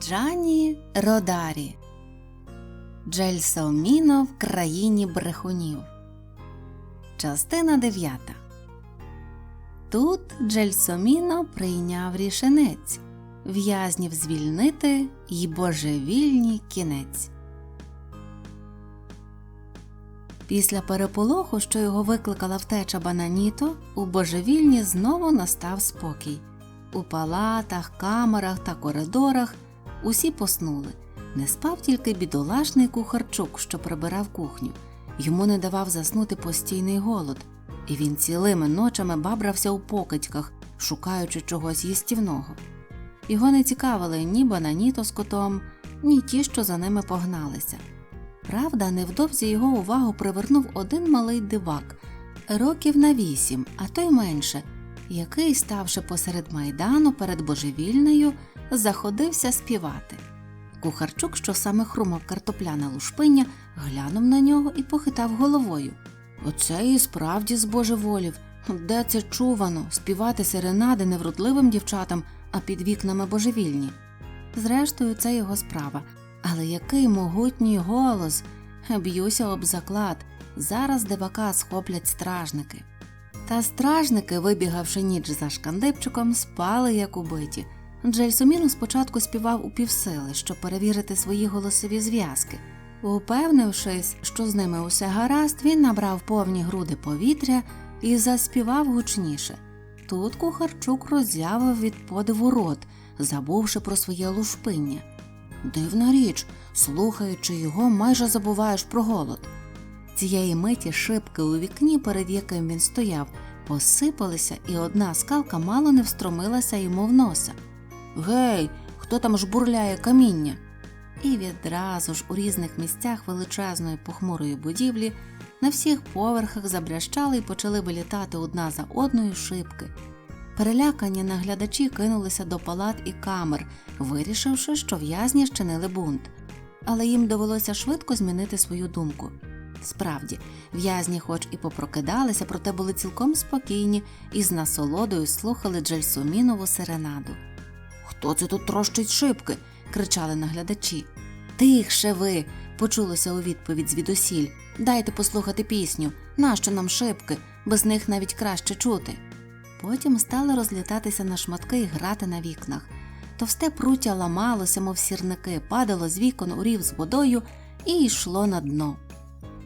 Джані Родарі Джельсоміно в країні брехунів. Частина 9 Тут Джельсоміно прийняв рішенець в'язнів звільнити й божевільні кінець. Після переполоху, що його викликала втеча Бананіто, у божевільні знову настав спокій. У палатах, камерах та коридорах усі поснули. Не спав тільки бідолашний кухарчук, що прибирав кухню. Йому не давав заснути постійний голод, і він цілими ночами бабрався у покидьках, шукаючи чогось їстівного. Його не цікавили ні бананіто з котом, ні ті, що за ними погналися. Правда, невдовзі його увагу привернув один малий дивак, років на вісім, а то й менше, який, ставши посеред майдану перед божевільною, заходився співати. Кухарчук, що саме хрумав картопляне лушпиння, глянув на нього і похитав головою. Оце і справді збожеволів. Де це чувано співати серенади невродливим дівчатам, а під вікнами божевільні. Зрештою, це його справа. Але який могутній голос. Б'юся об заклад. Зараз дивака схоплять стражники. Та стражники, вибігавши ніч за шкандипчиком, спали як убиті. Джельсоміно спочатку співав у півсили, щоб перевірити свої голосові зв'язки. Упевнившись, що з ними усе гаразд, він набрав повні груди повітря і заспівав гучніше. Тут кухарчук роззявив від подиву рот, забувши про своє лушпиння. Дивна річ, слухаючи його, майже забуваєш про голод. Цієї миті шибки у вікні, перед яким він стояв, посипалися, і одна скалка мало не встромилася йому в носа. Гей, хто там жбурляє каміння? І відразу ж у різних місцях величезної похмурої будівлі на всіх поверхах забрящали і почали вилітати одна за одною шибки. Перелякані наглядачі кинулися до палат і камер, вирішивши, що в'язні щинили бунт. Але їм довелося швидко змінити свою думку. Справді, в'язні, хоч і попрокидалися, проте були цілком спокійні і з насолодою слухали Джельсомінову серенаду. Хто це тут трощить шибки? кричали наглядачі. Тихше ви. почулося у відповідь звідусіль. Дайте послухати пісню. Нащо нам шибки? Без них навіть краще чути. Потім стали розлітатися на шматки і грати на вікнах. Товсте пруття ламалося, мов сірники, падало з вікон у рів з водою і йшло на дно.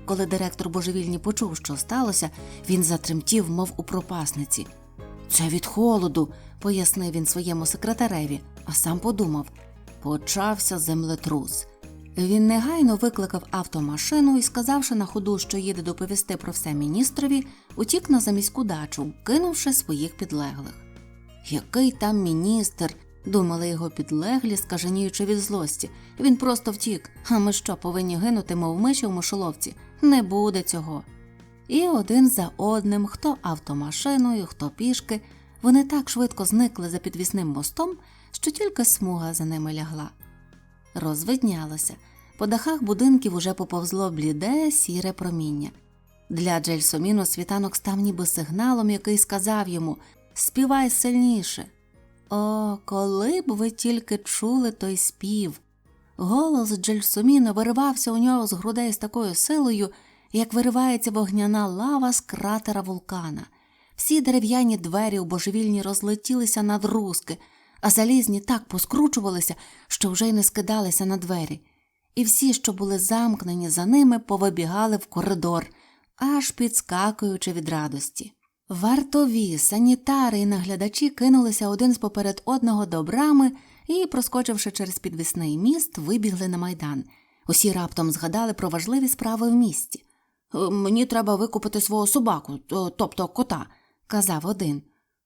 Коли директор божевільні почув, що сталося, він затремтів, мов у пропасниці. Це від холоду, пояснив він своєму секретареві, а сам подумав почався землетрус. Він негайно викликав автомашину і, сказавши на ходу, що їде доповісти про все міністрові, утік на заміську дачу, кинувши своїх підлеглих. Який там міністр? думали його підлеглі, скаженіючи від злості. Він просто втік. А ми що, повинні гинути, мов миші в мишоловці? Не буде цього. І один за одним, хто автомашиною, хто пішки, вони так швидко зникли за підвісним мостом, що тільки смуга за ними лягла. Розвиднялося. По дахах будинків уже поповзло бліде, сіре проміння. Для Джельсоміно світанок став ніби сигналом, який сказав йому Співай сильніше. О, коли б ви тільки чули той спів. Голос Джельсоміно виривався у нього з грудей з такою силою, як виривається вогняна лава з кратера вулкана. Всі дерев'яні двері у божевільні розлетілися на друзки, а залізні так поскручувалися, що вже й не скидалися на двері. І всі, що були замкнені за ними, повибігали в коридор, аж підскакуючи від радості. Вартові, санітари і наглядачі кинулися один з поперед одного до брами і, проскочивши через підвісний міст, вибігли на майдан. Усі раптом згадали про важливі справи в місті. «Е, Мені треба викупити свого собаку, тобто кота, казав один.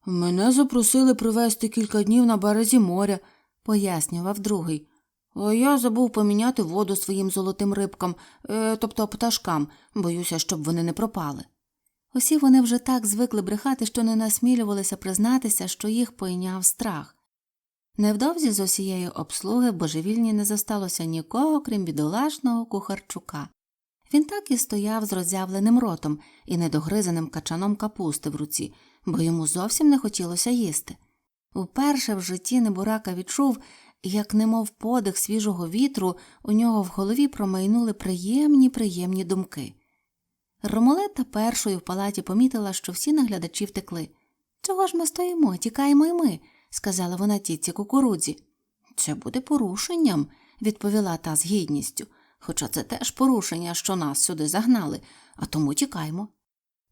Мене запросили привезти кілька днів на березі моря, пояснював другий. А я забув поміняти воду своїм золотим рибкам, е, тобто пташкам, боюся, щоб вони не пропали. Усі вони вже так звикли брехати, що не насмілювалися признатися, що їх пойняв страх. Невдовзі з усієї обслуги божевільні не зосталося нікого, крім бідолашного кухарчука. Він так і стояв з роззявленим ротом і недогризаним качаном капусти в руці, бо йому зовсім не хотілося їсти. Уперше в житті Небурака відчув, як немов подих свіжого вітру, у нього в голові промайнули приємні, приємні думки. Ромолета першою в палаті помітила, що всі наглядачі втекли. Чого ж ми стоїмо? Тікаємо й ми, сказала вона тітці кукурудзі. Це буде порушенням, відповіла та з гідністю, хоча це теж порушення, що нас сюди загнали, а тому тікаймо.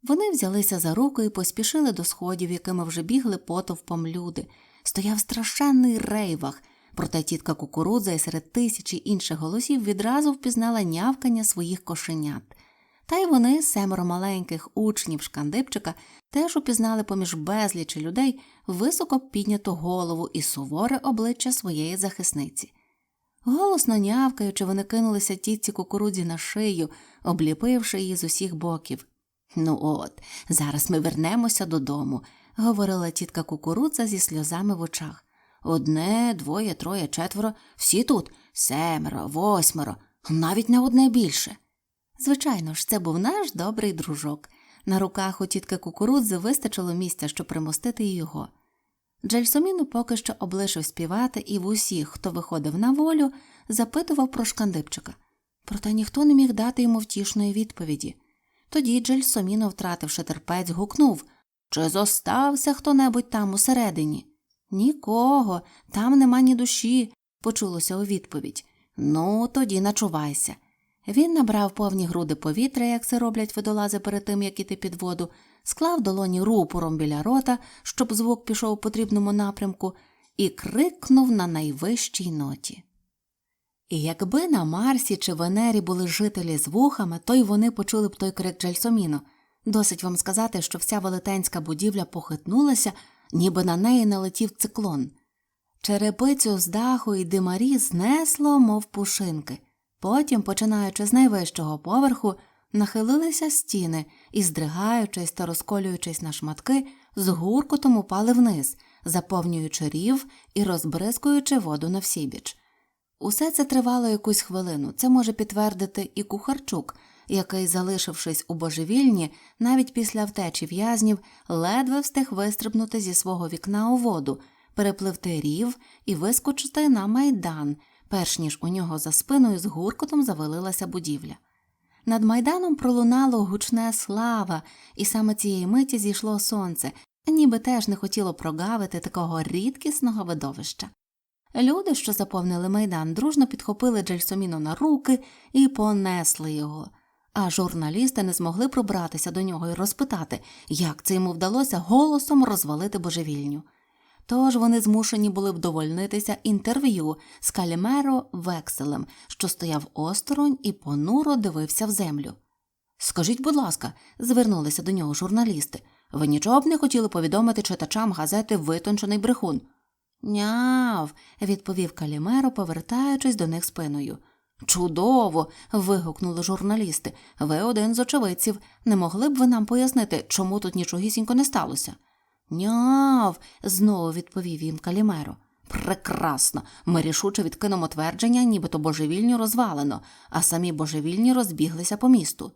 Вони взялися за руку і поспішили до сходів, якими вже бігли потовпом люди. Стояв страшенний рейвах, проте тітка кукурудза і серед тисячі інших голосів відразу впізнала нявкання своїх кошенят. Та й вони, семеро маленьких учнів шкандипчика, теж упізнали поміж безлічі людей високо підняту голову і суворе обличчя своєї захисниці. Голосно нявкаючи, вони кинулися тітці кукурудзі на шию, обліпивши її з усіх боків. Ну от, зараз ми вернемося додому, говорила тітка кукурудза зі сльозами в очах. Одне, двоє, троє, четверо, всі тут семеро, восьмеро, навіть не одне більше. Звичайно ж, це був наш добрий дружок. На руках у тітки кукурудзи вистачило місця, щоб примостити його. Джельсоміну поки що облишив співати і в усіх, хто виходив на волю, запитував про шкандипчика. Проте ніхто не міг дати йому втішної відповіді. Тоді Джельсоміно, втративши терпець, гукнув Чи зостався хто небудь там усередині? Нікого, там нема ні душі, почулося у відповідь. Ну, тоді начувайся. Він набрав повні груди повітря, як це роблять водолази перед тим, як іти під воду, склав долоні рупором біля рота, щоб звук пішов у потрібному напрямку, і крикнув на найвищій ноті. І якби на Марсі чи Венері були жителі з вухами, то й вони почули б той крик Джельсоміно. Досить вам сказати, що вся велетенська будівля похитнулася, ніби на неї налетів циклон. Черепицю з даху і димарі знесло, мов пушинки. Потім, починаючи з найвищого поверху, нахилилися стіни і, здригаючись та розколюючись на шматки, з гуркотом упали вниз, заповнюючи рів і розбризкуючи воду на всібіч. Усе це тривало якусь хвилину. Це може підтвердити і кухарчук, який, залишившись у божевільні, навіть після втечі в'язнів, ледве встиг вистрибнути зі свого вікна у воду, перепливти рів і вискочити на майдан, перш ніж у нього за спиною з гуркотом завалилася будівля. Над майданом пролунало гучне слава, і саме цієї миті зійшло сонце, ніби теж не хотіло прогавити такого рідкісного видовища. Люди, що заповнили майдан, дружно підхопили Джельсоміно на руки і понесли його, а журналісти не змогли пробратися до нього і розпитати, як це йому вдалося голосом розвалити божевільню. Тож вони змушені були вдовольнитися інтерв'ю з Калімеро Векселем, що стояв осторонь і понуро дивився в землю. Скажіть, будь ласка, звернулися до нього журналісти, ви нічого б не хотіли повідомити читачам газети Витончений брехун? Няв, відповів Калімеро, повертаючись до них спиною. Чудово. вигукнули журналісти. Ви один з очевидців. Не могли б ви нам пояснити, чому тут нічогісінько не сталося? Няв. знову відповів їм Калімеро. Прекрасно. Ми рішуче відкинемо твердження, нібито божевільні розвалено, а самі божевільні розбіглися по місту.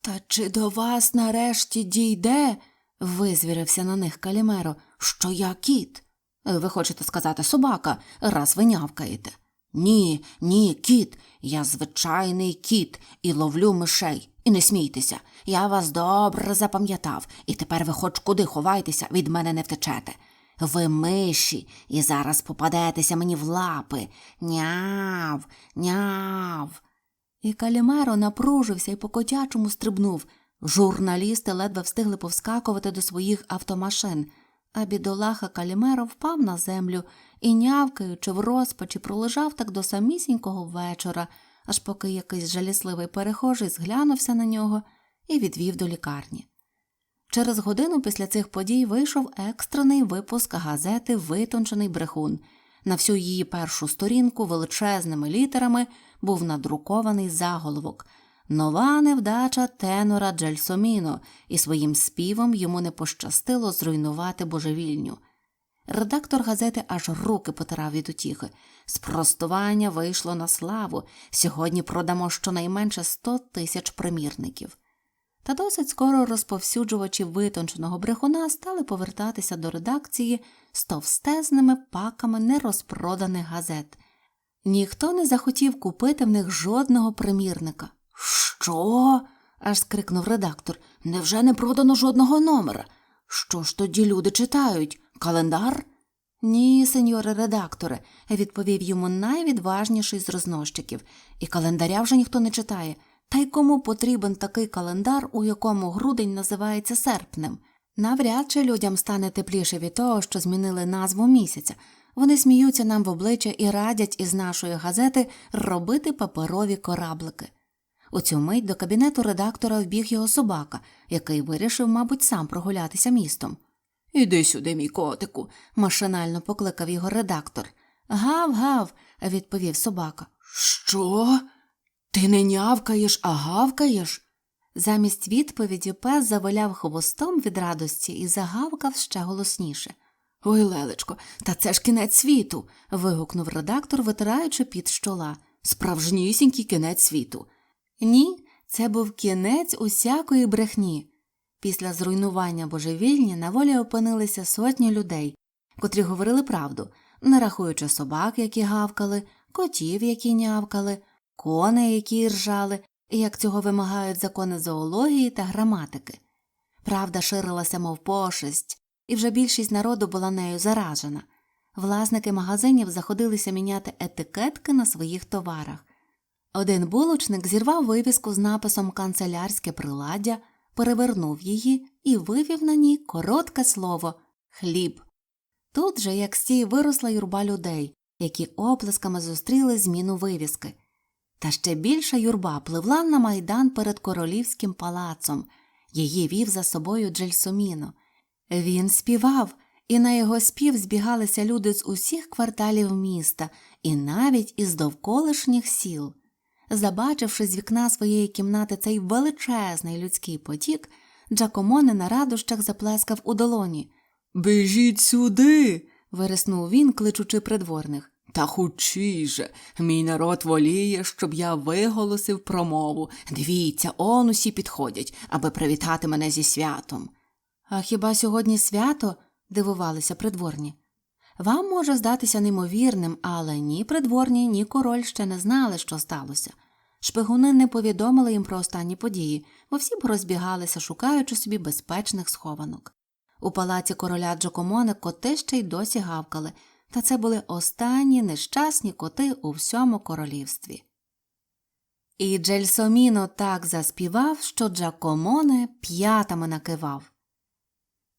Та чи до вас нарешті дійде? визвірився на них Калімеро, що я кіт. Ви хочете сказати собака, раз ви нявкаєте. Ні, ні, кіт. Я звичайний кіт і ловлю мишей. І не смійтеся, я вас добре запам'ятав, і тепер ви хоч куди ховайтеся, від мене не втечете. Ви миші, і зараз попадетеся мені в лапи. Няв, няв. І Калімеро напружився і по котячому стрибнув. Журналісти ледве встигли повскакувати до своїх автомашин а бідолаха Калімеро впав на землю і, нявкаючи в розпачі, пролежав так до самісінького вечора, аж поки якийсь жалісливий перехожий зглянувся на нього і відвів до лікарні. Через годину після цих подій вийшов екстрений випуск газети Витончений брехун. На всю її першу сторінку величезними літерами був надрукований заголовок Нова невдача тенора Джельсоміно, і своїм співом йому не пощастило зруйнувати божевільню. Редактор газети аж руки потирав від утіхи. Спростування вийшло на славу. Сьогодні продамо щонайменше сто тисяч примірників. Та досить скоро розповсюджувачі витонченого брехуна стали повертатися до редакції з товстезними паками нерозпроданих газет. Ніхто не захотів купити в них жодного примірника. Що? аж скрикнув редактор. Невже не продано жодного номера? Що ж тоді люди читають? Календар? Ні, сеньоре редакторе, відповів йому найвідважніший з рознощиків, і календаря вже ніхто не читає. Та й кому потрібен такий календар, у якому грудень називається серпнем? Навряд чи людям стане тепліше від того, що змінили назву місяця. Вони сміються нам в обличчя і радять із нашої газети робити паперові кораблики. У цю мить до кабінету редактора вбіг його собака, який вирішив, мабуть, сам прогулятися містом. Іди сюди, мій котику, машинально покликав його редактор. Гав, гав, відповів собака. Що? Ти не нявкаєш, а гавкаєш? Замість відповіді пес завиляв хвостом від радості і загавкав ще голосніше. Ой, лелечко, та це ж кінець світу. вигукнув редактор, витираючи під щола. Справжнісінький кінець світу. Ні, це був кінець усякої брехні. Після зруйнування божевільні на волі опинилися сотні людей, котрі говорили правду, не рахуючи собак, які гавкали, котів, які нявкали, коней, які ржали, як цього вимагають закони зоології та граматики. Правда ширилася, мов пошесть, і вже більшість народу була нею заражена. Власники магазинів заходилися міняти етикетки на своїх товарах. Один булочник зірвав вивіску з написом канцелярське приладдя, перевернув її і вивів на ній коротке слово хліб. Тут же, як стій, виросла юрба людей, які оплесками зустріли зміну вивіски. Та ще більша юрба пливла на майдан перед королівським палацом, її вів за собою Джельсоміно. Він співав, і на його спів збігалися люди з усіх кварталів міста і навіть із довколишніх сіл. Забачивши з вікна своєї кімнати цей величезний людський потік, Джакомоне на радощах заплескав у долоні. Біжіть сюди. вириснув він, кличучи придворних. Та хучій же, мій народ воліє, щоб я виголосив промову. Дивіться, он усі підходять, аби привітати мене зі святом. А хіба сьогодні свято? дивувалися придворні. Вам може здатися неймовірним, але ні придворні, ні король ще не знали, що сталося. Шпигуни не повідомили їм про останні події, бо всі б розбігалися, шукаючи собі безпечних схованок. У палаці короля Джокомоне коти ще й досі гавкали, та це були останні нещасні коти у всьому королівстві. І Джельсоміно так заспівав, що Джакомоне п'ятами накивав.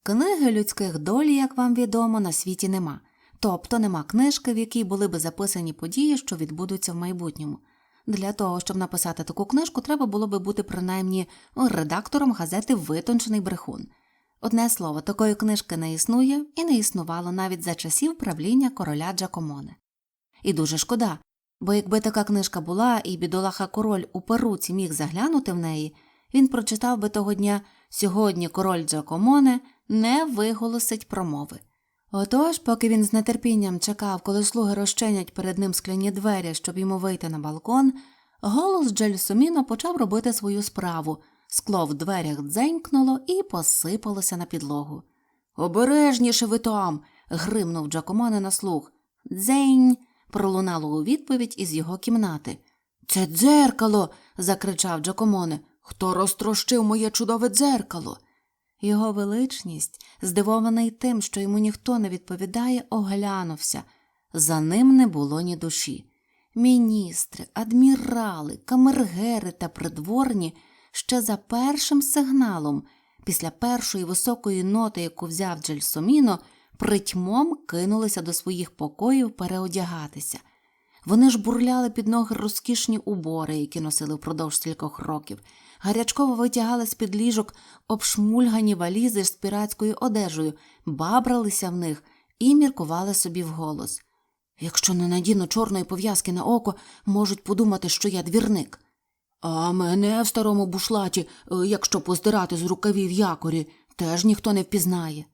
Книги людських долі, як вам відомо, на світі нема, тобто нема книжки, в якій були би записані події, що відбудуться в майбутньому. Для того, щоб написати таку книжку, треба було би бути принаймні редактором газети Витончений брехун. Одне слово, такої книжки не існує і не існувало навіть за часів правління короля Джакомоне. І дуже шкода, бо якби така книжка була, і бідолаха король у перуці міг заглянути в неї, він прочитав би того дня сьогодні король Джакомоне не виголосить промови. Отож, поки він з нетерпінням чекав, коли слуги розчинять перед ним скляні двері, щоб йому вийти на балкон, голос Джельсоміно почав робити свою справу. Скло в дверях дзенькнуло і посипалося на підлогу. Обережніше ви там. гримнув Джакомоне на слух. Дзень. пролунало у відповідь із його кімнати. Це дзеркало. закричав Джакомоне. Хто розтрощив моє чудове дзеркало? Його величність, здивований тим, що йому ніхто не відповідає, оглянувся. За ним не було ні душі. Міністри, адмірали, камергери та придворні ще за першим сигналом, після першої високої ноти, яку взяв Джельсоміно, притьмом кинулися до своїх покоїв переодягатися. Вони ж бурляли під ноги розкішні убори, які носили впродовж стількох років, гарячково витягали з під ліжок обшмульгані валізи з піратською одежею, бабралися в них і міркували собі вголос. Якщо не надіну чорної пов'язки на око, можуть подумати, що я двірник. А мене в старому бушлаті, е, якщо поздирати з рукавів якорі, теж ніхто не впізнає.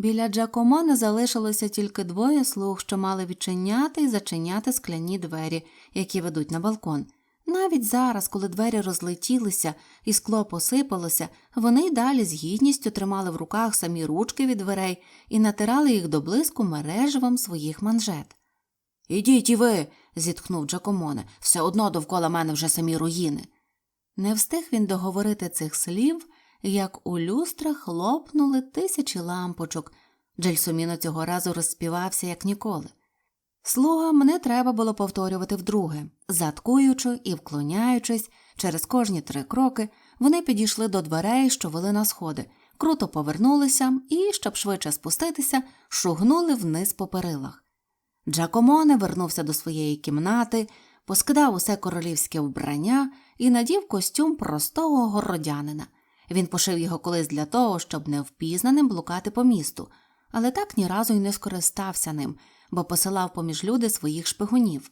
Біля Джакомоне залишилося тільки двоє слуг, що мали відчиняти і зачиняти скляні двері, які ведуть на балкон. Навіть зараз, коли двері розлетілися і скло посипалося, вони й далі з гідністю тримали в руках самі ручки від дверей і натирали їх до блиску мереживом своїх манжет. Ідіть і ви, зітхнув Джакомоне, все одно довкола мене вже самі руїни. Не встиг він договорити цих слів, як у люстрах лопнули тисячі лампочок. Джельсоміно цього разу розспівався, як ніколи. Слугам не треба було повторювати вдруге. Заткуючи і вклоняючись, через кожні три кроки вони підійшли до дверей, що вели на сходи, круто повернулися і, щоб швидше спуститися, шугнули вниз по перилах. Джакомоне вернувся до своєї кімнати, поскидав усе королівське вбрання і надів костюм простого городянина. Він пошив його колись для того, щоб невпізнаним блукати по місту, але так ні разу й не скористався ним, бо посилав поміж люди своїх шпигунів.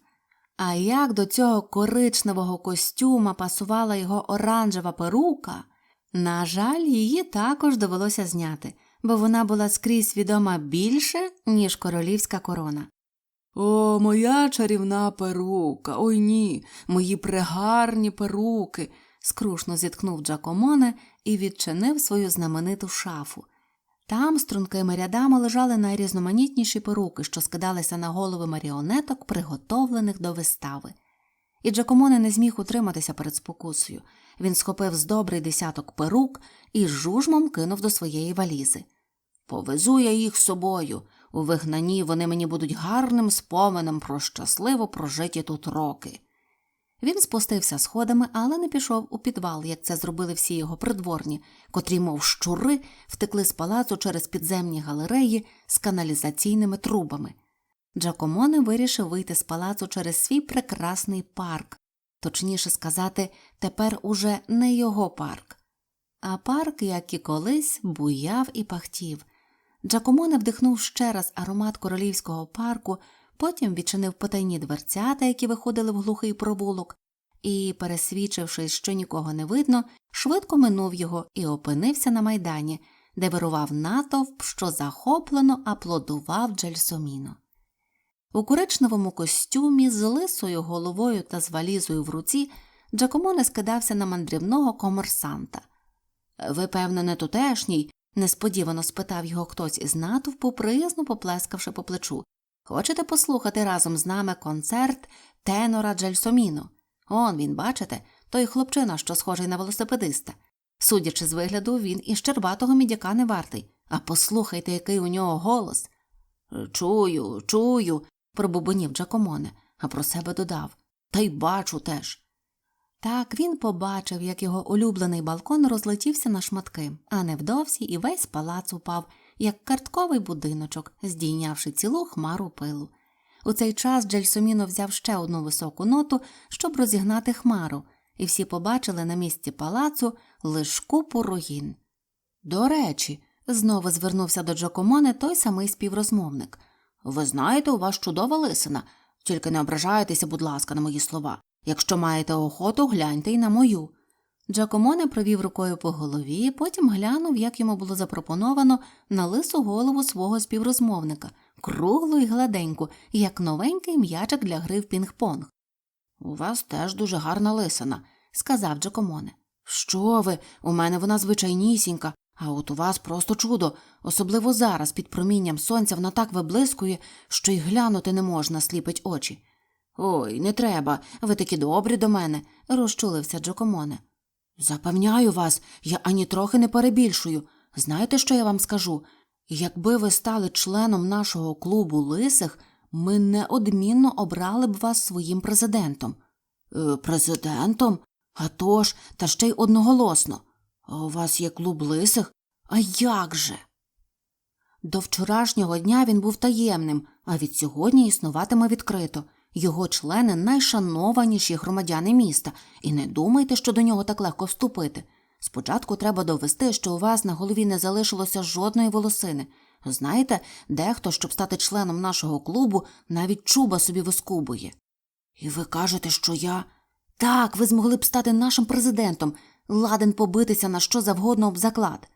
А як до цього коричневого костюма пасувала його оранжева перука, на жаль, її також довелося зняти, бо вона була скрізь відома більше, ніж королівська корона. О, моя чарівна перука, ой ні, мої прегарні перуки. Скрушно зіткнув Джакомоне і відчинив свою знамениту шафу. Там стрункими рядами лежали найрізноманітніші перуки, що скидалися на голови маріонеток, приготовлених до вистави. І Джакомоне не зміг утриматися перед спокусою. Він схопив з добрий десяток перук і з жужмом кинув до своєї валізи. Повезу я їх з собою. У вигнанні вони мені будуть гарним споменом про щасливо прожиті тут роки. Він спустився сходами, але не пішов у підвал, як це зробили всі його придворні, котрі, мов щури, втекли з палацу через підземні галереї з каналізаційними трубами. Джакомоне вирішив вийти з палацу через свій прекрасний парк, точніше сказати, тепер уже не його парк. А парк, як і колись, буяв і пахтів. Джакомоне вдихнув ще раз аромат королівського парку, потім відчинив потайні дверцята, які виходили в глухий провулок, і, пересвідчившись, що нікого не видно, швидко минув його і опинився на майдані, де вирував натовп, що захоплено аплодував Джельсоміно. У коричневому костюмі з лисою головою та з валізою в руці Джакомоне скидався на мандрівного комерсанта. Ви, певно, не тутешній, несподівано спитав його хтось із натовпу, приязно поплескавши по плечу. Хочете послухати разом з нами концерт тенора Джельсоміно? Он він, бачите, той хлопчина, що схожий на велосипедиста. Судячи з вигляду, він і щербатого мідяка не вартий. А послухайте, який у нього голос. Чую, чую, пробубонів Джакомоне, а про себе додав. Та й бачу теж. Так він побачив, як його улюблений балкон розлетівся на шматки, а невдовзі і весь палац упав, як картковий будиночок, здійнявши цілу хмару пилу. У цей час Джельсоміно взяв ще одну високу ноту, щоб розігнати хмару, і всі побачили на місці палацу лиш купу руїн. До речі, знову звернувся до Джакомоне той самий співрозмовник. Ви знаєте, у вас чудова лисина, тільки не ображайтеся, будь ласка, на мої слова. Якщо маєте охоту, гляньте й на мою. Джакомоне провів рукою по голові, потім глянув, як йому було запропоновано на лису голову свого співрозмовника, круглу й гладеньку, як новенький м'ячик для гри в пінг-понг. У вас теж дуже гарна лисина, сказав Джакомоне. Що ви? У мене вона звичайнісінька, а от у вас просто чудо, особливо зараз під промінням сонця вона так виблискує, що й глянути не можна, сліпить очі. Ой, не треба, ви такі добрі до мене, розчулився Джокомоне. Запевняю вас, я ані трохи не перебільшую. Знаєте, що я вам скажу? Якби ви стали членом нашого клубу лисих, ми неодмінно обрали б вас своїм президентом. Е, президентом? А тож, та ще й одноголосно. А у вас є клуб лисих? А як же? До вчорашнього дня він був таємним, а від сьогодні існуватиме відкрито. Його члени найшанованіші громадяни міста, і не думайте, що до нього так легко вступити. Спочатку треба довести, що у вас на голові не залишилося жодної волосини. Знаєте, дехто, щоб стати членом нашого клубу, навіть чуба собі вискубує. І ви кажете, що я. Так, ви змогли б стати нашим президентом, ладен побитися на що завгодно об заклад.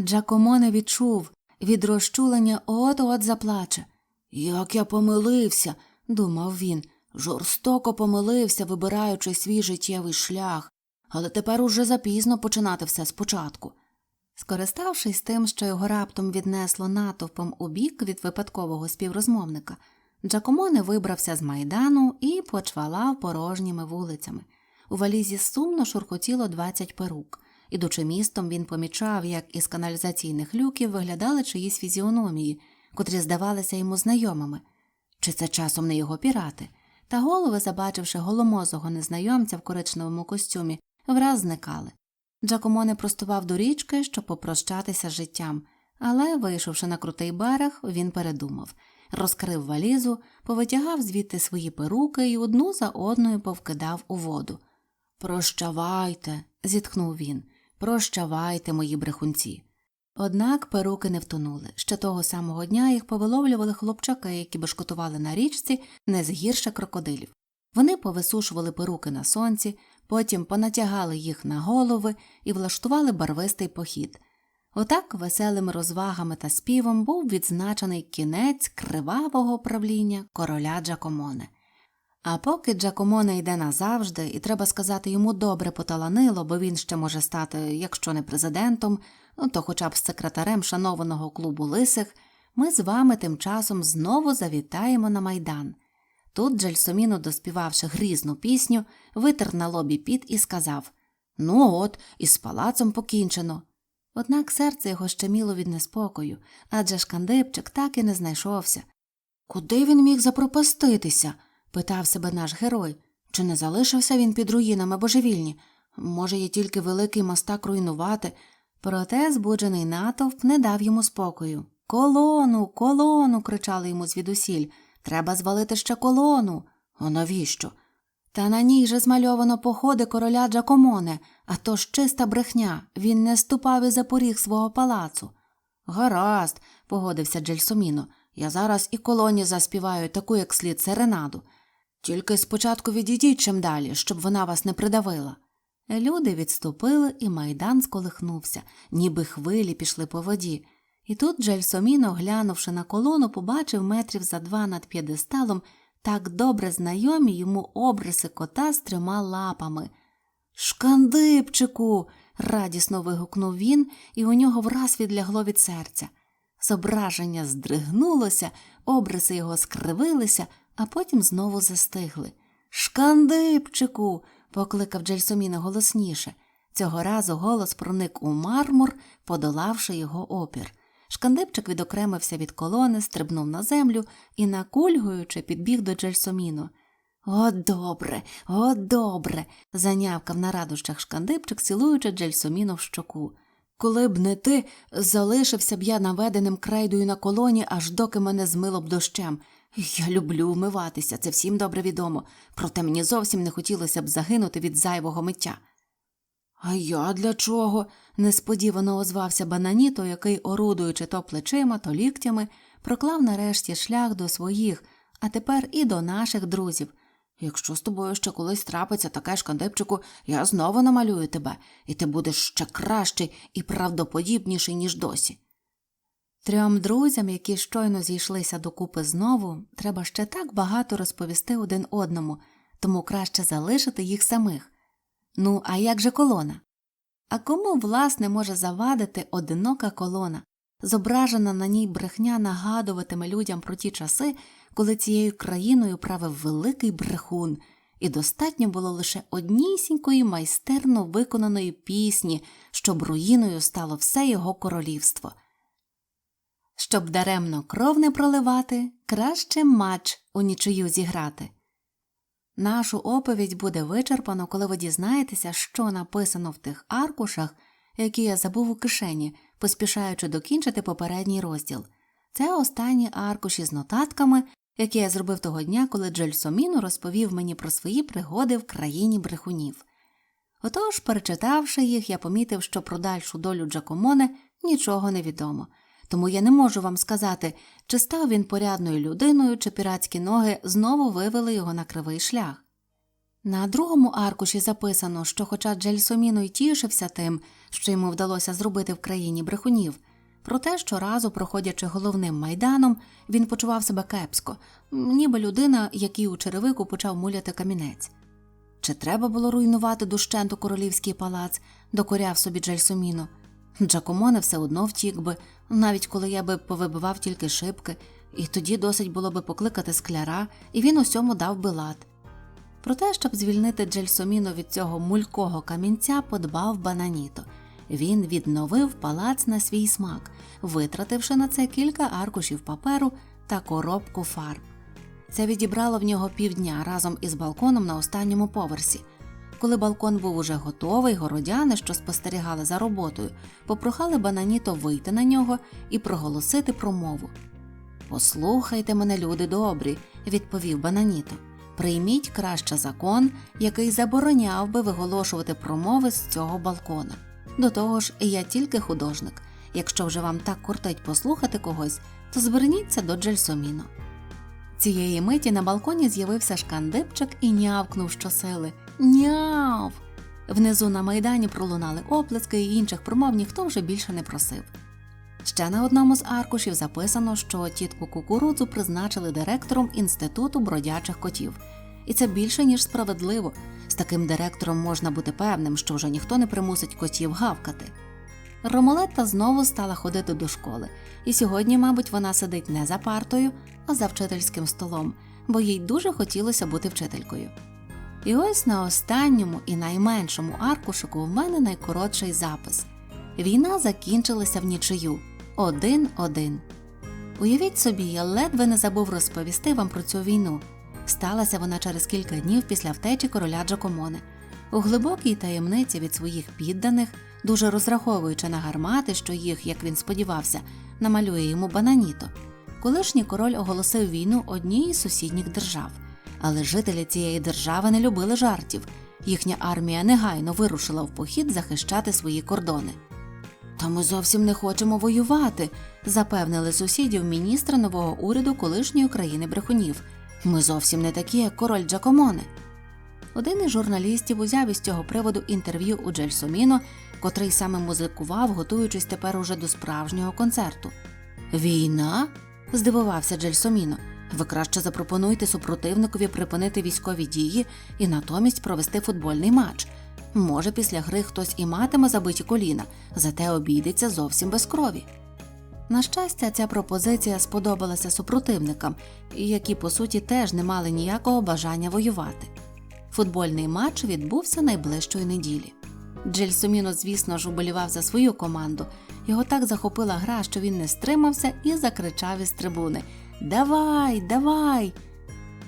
Джакомоне відчув від розчулення от от заплаче. Як я помилився, думав він. жорстоко помилився, вибираючи свій життєвий шлях, але тепер уже запізно починати все спочатку. Скориставшись тим, що його раптом віднесло натовпом у бік від випадкового співрозмовника, Джакомоне вибрався з майдану і почвалав порожніми вулицями. У валізі сумно шурхотіло 20 перук. Ідучи містом, він помічав, як із каналізаційних люків виглядали чиїсь фізіономії, котрі здавалися йому знайомими. Чи це часом не його пірати? Та голови, забачивши голомозого незнайомця в коричневому костюмі, враз зникали. Джакомоне простував до річки, щоб попрощатися з життям, але, вийшовши на крутий берег, він передумав, розкрив валізу, повитягав звідти свої перуки і одну за одною повкидав у воду. Прощавайте, зітхнув він, прощавайте, мої брехунці. Однак перуки не втонули. Ще того самого дня їх повиловлювали хлопчаки, які бешкотували на річці не згірше крокодилів. Вони повисушували перуки на сонці, потім понатягали їх на голови і влаштували барвистий похід. Отак веселими розвагами та співом був відзначений кінець кривавого правління короля Джакомоне. А поки Джакомоне йде назавжди, і треба сказати, йому добре поталанило, бо він ще може стати, якщо не президентом, ну, то хоча б секретарем шанованого клубу лисих, ми з вами тим часом знову завітаємо на майдан. Тут Джельсоміно, доспівавши грізну пісню, витер на лобі піт і сказав Ну от, із палацом покінчено. Однак серце його щеміло від неспокою, адже шкандипчик так і не знайшовся. Куди він міг запропаститися? питав себе наш герой. Чи не залишився він під руїнами божевільні? Може, є тільки великий мастак руйнувати. Проте збуджений натовп не дав йому спокою. Колону, колону. кричали йому звідусіль. Треба звалити ще колону. А навіщо? Та на ній же змальовано походи короля Джакомоне, а то ж чиста брехня, він не ступав і за поріг свого палацу. Гаразд, погодився Джельсоміно, я зараз і колоні заспіваю таку, як слід серенаду. Тільки спочатку відійдіть чим далі, щоб вона вас не придавила. Люди відступили, і майдан сколихнувся, ніби хвилі пішли по воді. І тут Джельсоміно, глянувши на колону, побачив метрів за два над п'єдесталом так добре знайомі йому обриси кота з трьома лапами. Шкандипчику. радісно вигукнув він, і у нього враз відлягло від серця. Зображення здригнулося, обриси його скривилися, а потім знову застигли. Шкандипчику. Покликав Джельсоміна голосніше. Цього разу голос проник у мармур, подолавши його опір. Шкандипчик відокремився від колони, стрибнув на землю і, накульгуючи, підбіг до Джельсоміну. О, добре, о, добре. занявкав на радощах шкандипчик, цілуючи Джельсоміну в щоку. Коли б не ти, залишився б я наведеним крейдою на колоні, аж доки мене змило б дощем. Я люблю вмиватися, це всім добре відомо, проте мені зовсім не хотілося б загинути від зайвого миття. А я для чого? несподівано озвався Бананіто, який, орудуючи то плечима, то ліктями, проклав нарешті шлях до своїх, а тепер і до наших друзів. Якщо з тобою ще колись трапиться таке шкандипчику, я знову намалюю тебе, і ти будеш ще кращий і правдоподібніший, ніж досі. Трьом друзям, які щойно зійшлися докупи знову, треба ще так багато розповісти один одному, тому краще залишити їх самих. Ну, а як же колона? А кому, власне, може завадити одинока колона? Зображена на ній брехня нагадуватиме людям про ті часи, коли цією країною правив великий брехун, і достатньо було лише однісінької майстерно виконаної пісні, щоб руїною стало все його королівство. Щоб даремно кров не проливати, краще матч у нічию зіграти. Нашу оповідь буде вичерпано, коли ви дізнаєтеся, що написано в тих аркушах, які я забув у кишені, поспішаючи докінчити попередній розділ. Це останні аркуші з нотатками, які я зробив того дня, коли Джельсоміно розповів мені про свої пригоди в країні брехунів. Отож, перечитавши їх, я помітив, що про дальшу долю Джакомоне нічого не відомо. Тому я не можу вам сказати, чи став він порядною людиною, чи піратські ноги знову вивели його на кривий шлях. На другому аркуші записано, що, хоча Джельсоміно й тішився тим, що йому вдалося зробити в країні брехунів, Проте щоразу, проходячи головним майданом, він почував себе кепсько, ніби людина, який у черевику почав муляти камінець. Чи треба було руйнувати дощенту королівський палац, докоряв собі Джельсоміно. Джакомоне все одно втік би, навіть коли я би повибивав тільки шибки, і тоді досить було би покликати скляра, і він усьому дав би лад. Проте, щоб звільнити Джельсоміно від цього мулького камінця, подбав Бананіто. Він відновив палац на свій смак, витративши на це кілька аркушів паперу та коробку фарб. Це відібрало в нього півдня разом із балконом на останньому поверсі. Коли балкон був уже готовий, городяни, що спостерігали за роботою, попрохали Бананіто вийти на нього і проголосити промову. Послухайте мене, люди добрі, відповів Бананіто. Прийміть краще закон, який забороняв би виголошувати промови з цього балкона. До того ж, я тільки художник. Якщо вже вам так кортить послухати когось, то зверніться до Джельсоміно. Цієї миті на балконі з'явився шкандипчик і нявкнув щосили. Няв! Внизу на майдані пролунали оплески, і інших промов ніхто вже більше не просив. Ще на одному з аркушів записано, що тітку кукурудзу призначили директором інституту бродячих котів. І це більше ніж справедливо. З таким директором можна бути певним, що вже ніхто не примусить котів гавкати. Ромолетта знову стала ходити до школи, і сьогодні, мабуть, вона сидить не за партою, а за вчительським столом, бо їй дуже хотілося бути вчителькою. І ось на останньому і найменшому аркушику в мене найкоротший запис. Війна закінчилася в нічию. Один-один. Уявіть собі, я ледве не забув розповісти вам про цю війну. Сталася вона через кілька днів після втечі короля Джакомоне. У глибокій таємниці від своїх підданих, дуже розраховуючи на гармати, що їх, як він сподівався, намалює йому бананіто. Колишній король оголосив війну одній із сусідніх держав, але жителі цієї держави не любили жартів. Їхня армія негайно вирушила в похід захищати свої кордони. Та ми зовсім не хочемо воювати, запевнили сусідів міністра нового уряду колишньої країни брехунів. Ми зовсім не такі, як король Джакомоне. Один із журналістів узяв із цього приводу інтерв'ю у Джельсоміно, котрий саме музикував, готуючись тепер уже до справжнього концерту. Війна? здивувався Джельсоміно. Ви краще запропонуйте супротивникові припинити військові дії і натомість провести футбольний матч. Може, після гри хтось і матиме забиті коліна, зате обійдеться зовсім без крові. На щастя, ця пропозиція сподобалася супротивникам, які по суті теж не мали ніякого бажання воювати. Футбольний матч відбувся найближчої неділі. Джельсоміно, звісно ж, уболівав за свою команду. Його так захопила гра, що він не стримався і закричав із трибуни Давай, давай!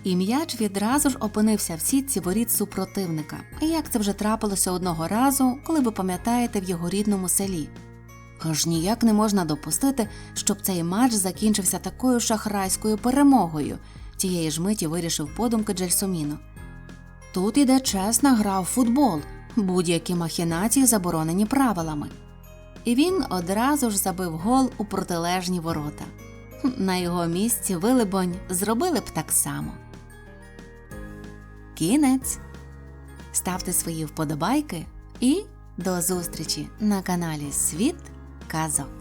І м'яч відразу ж опинився в сітці воріт супротивника, як це вже трапилося одного разу, коли ви пам'ятаєте в його рідному селі. Аж ніяк не можна допустити, щоб цей матч закінчився такою шахрайською перемогою, тієї ж миті вирішив подумки Джельсоміно. Тут іде чесна гра в футбол, будь-які махінації заборонені правилами. І він одразу ж забив гол у протилежні ворота. На його місці, вилибонь, зробили б так само. Кінець. Ставте свої вподобайки і до зустрічі на каналі Світ Казок.